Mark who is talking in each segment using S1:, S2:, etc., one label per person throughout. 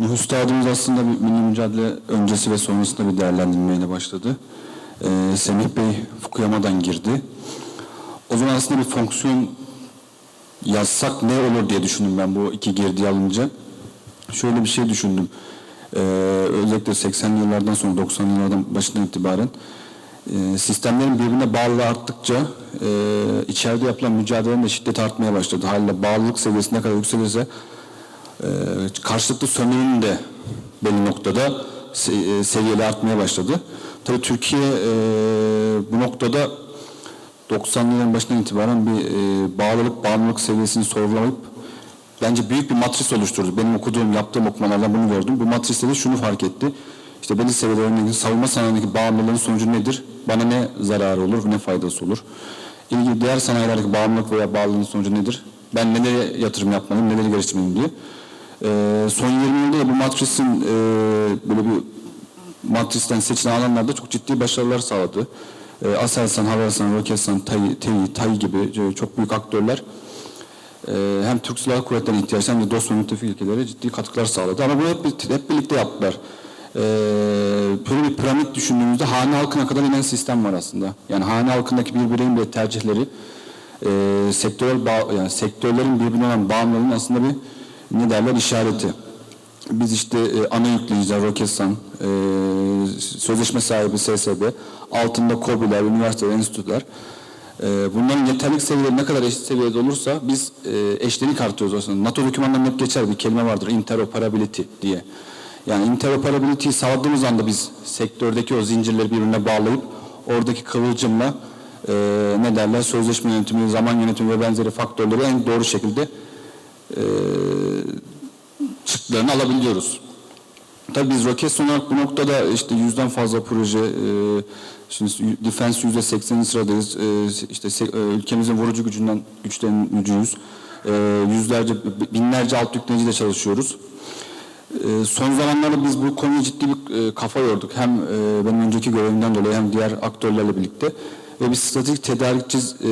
S1: Nüfus dağıtımız aslında bir milli mücadele öncesi ve sonrasında bir değerlendirmeyle başladı. Ee, Semih Bey Fukuyama'dan girdi. O zaman aslında bir fonksiyon yazsak ne olur diye düşündüm ben bu iki girdiği alınca. Şöyle bir şey düşündüm. Ee, özellikle 80'li yıllardan sonra 90'lı yıllardan başından itibaren e, sistemlerin birbirine bağlılığı arttıkça e, içeride yapılan mücadelenin de şiddeti artmaya başladı. Haliyle bağlılık seviyesi ne kadar yükselirse karşılıklı sömürünün de belli noktada e, seviyeli artmaya başladı. Tabii Türkiye e, bu noktada 90'lı yılların başından itibaren bir e, bağlılık, bağımlılık seviyesini sorgulayıp bence büyük bir matris oluşturdu. Benim okuduğum, yaptığım okumalardan bunu gördüm. Bu matriste de şunu fark etti. İşte belli seviyelerindeki savunma sanayindeki bağımlılığın sonucu nedir? Bana ne zararı olur, ne faydası olur? İlgili diğer sanayilerdeki bağımlılık veya bağlılığın sonucu nedir? Ben nelere yatırım yapmalıyım, neleri geliştirmeliyim diye. Ee, son 20 yılda da bu matrisin e, böyle bir matristen seçilen alanlarda çok ciddi başarılar sağladı. E, Aselsan, Havelsan, Roketsan, TAI, TEİ, gibi e, çok büyük aktörler e, hem Türk Silahlı Kuvvetleri'ne ihtiyaç hem de dost ve müttefik ülkelere ciddi katkılar sağladı. Ama bunu hep, hep birlikte yaptılar. E, böyle bir piramit düşündüğümüzde hane halkına kadar inen sistem var aslında. Yani hane halkındaki bir bireyin bile tercihleri e, sektörel yani sektörlerin birbirine olan bağımlılığının aslında bir ne derler işareti. Biz işte e, ana yükleyiciler Roketsan, e, sözleşme sahibi SSB, altında KOBİ'ler, üniversiteler, enstitüler. E, bunların yeterlik seviyeleri ne kadar eşit seviyede olursa biz e, eşlenik artıyoruz aslında. NATO dokümanlarında hep geçer bir kelime vardır, interoperability diye. Yani interoperability'yi sağladığımız anda biz sektördeki o zincirleri birbirine bağlayıp oradaki kıvılcımla e, ne derler sözleşme yönetimi, zaman yönetimi ve benzeri faktörleri en doğru şekilde çıktılarını alabiliyoruz. Tabii biz Roketsan olarak bu noktada işte yüzden fazla proje, e, şimdi Defense yüzde seksenin sıradayız. E, işte se- e, ülkemizin vurucu gücünden güçlerin gücüyüz. E, yüzlerce, binlerce alt yükleyiciyle çalışıyoruz. E, son zamanlarda biz bu konuya ciddi bir e, kafa yorduk. Hem e, benim önceki görevimden dolayı hem diğer aktörlerle birlikte. Ve bir stratejik tedarikçi e,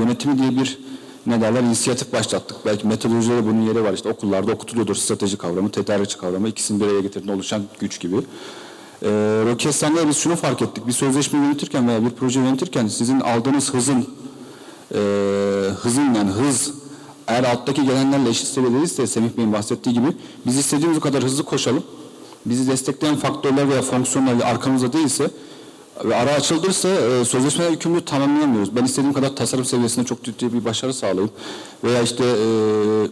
S1: yönetimi diye bir ne derler inisiyatif başlattık. Belki metodolojide bunun yeri var. İşte okullarda okutuluyordur strateji kavramı, tedarikçi kavramı. ikisini bir araya getirdiğinde oluşan güç gibi. E, Roketsan'da biz şunu fark ettik. Bir sözleşme yönetirken veya bir proje yönetirken sizin aldığınız hızın e, hızın yani hız eğer alttaki gelenlerle eşit seviyedeyse Semih Bey'in bahsettiği gibi biz istediğimiz kadar hızlı koşalım. Bizi destekleyen faktörler veya fonksiyonlar arkamızda değilse ve ara açıldıysa e, sözleşmeler yükümlülüğü tamamlayamıyoruz. Ben istediğim kadar tasarım seviyesinde çok ciddi bir başarı sağlayayım veya işte e,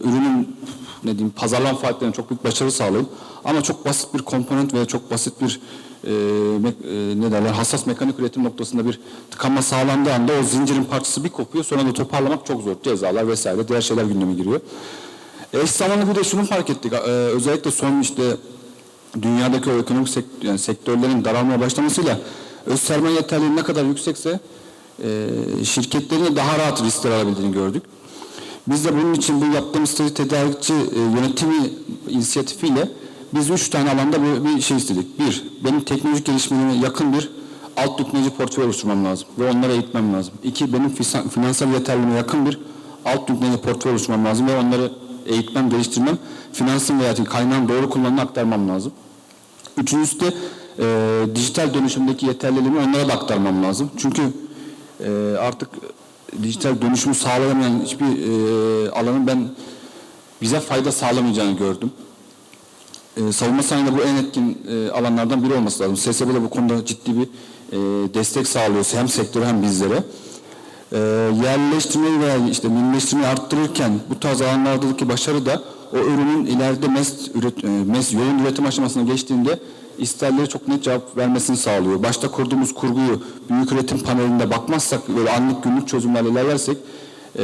S1: ürünün ne diyeyim pazarlama faaliyetlerine çok büyük başarı sağlayayım. Ama çok basit bir komponent veya çok basit bir e, me- e, ne derler hassas mekanik üretim noktasında bir tıkanma sağlandığı anda o zincirin parçası bir kopuyor sonra da toparlamak çok zor. Cezalar vesaire diğer şeyler gündeme giriyor. Eş zamanlı bir de şunu fark ettik. Ee, özellikle son işte dünyadaki o ekonomik sekt- yani sektörlerin daralmaya başlamasıyla öz sermaye yeterliliği ne kadar yüksekse e, şirketlerin daha rahat riskler alabildiğini gördük. Biz de bunun için bu yaptığımız tedarikçi e, yönetimi inisiyatifiyle biz üç tane alanda bir, bir şey istedik. Bir, benim teknolojik gelişmelerime yakın bir alt yüklenici portföy oluşturmam lazım ve onları eğitmem lazım. İki, benim finansal yeterliliğime yakın bir alt yüklenici portföy oluşturmam lazım ve onları eğitmem, geliştirmem, finansın veya kaynağın doğru kullanımına aktarmam lazım. Üçüncüsü de e, dijital dönüşümdeki yeterliliğimi onlara da aktarmam lazım. Çünkü e, artık dijital dönüşümü sağlayamayan hiçbir e, alanın ben bize fayda sağlamayacağını gördüm. E, savunma sanayinde bu en etkin e, alanlardan biri olması lazım. SSB de bu konuda ciddi bir e, destek sağlıyor hem sektöre hem bizlere. E, yerleştirmeyi veya işte millileştirmeyi arttırırken bu tarz alanlardaki başarı da o ürünün ileride MES, üret, e, MES yoğun üretim aşamasına geçtiğinde isterleri çok net cevap vermesini sağlıyor. Başta kurduğumuz kurguyu büyük üretim panelinde bakmazsak böyle anlık günlük çözümlerle ilerlersek e,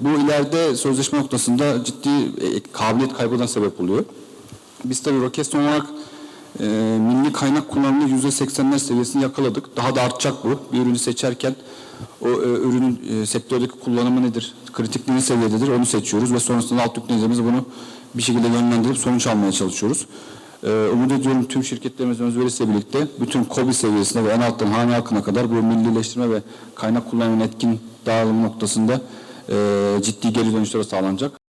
S1: bu ileride sözleşme noktasında ciddi e, kabiliyet kaybına sebep oluyor. Biz tabii Roketsan olarak e, milli kaynak kullanımında yüzde seksenler seviyesini yakaladık. Daha da artacak bu. Bir ürünü seçerken o e, ürünün e, sektördeki kullanımı nedir, kritikliği ne seviyededir onu seçiyoruz ve sonrasında alt yükleneceğimiz bunu bir şekilde yönlendirip sonuç almaya çalışıyoruz. E, umut ediyorum tüm şirketlerimizin özverisiyle birlikte bütün KOBİ seviyesine ve en alttan hane halkına kadar bu millileştirme ve kaynak kullanımının etkin dağılım noktasında e, ciddi geri dönüşler sağlanacak.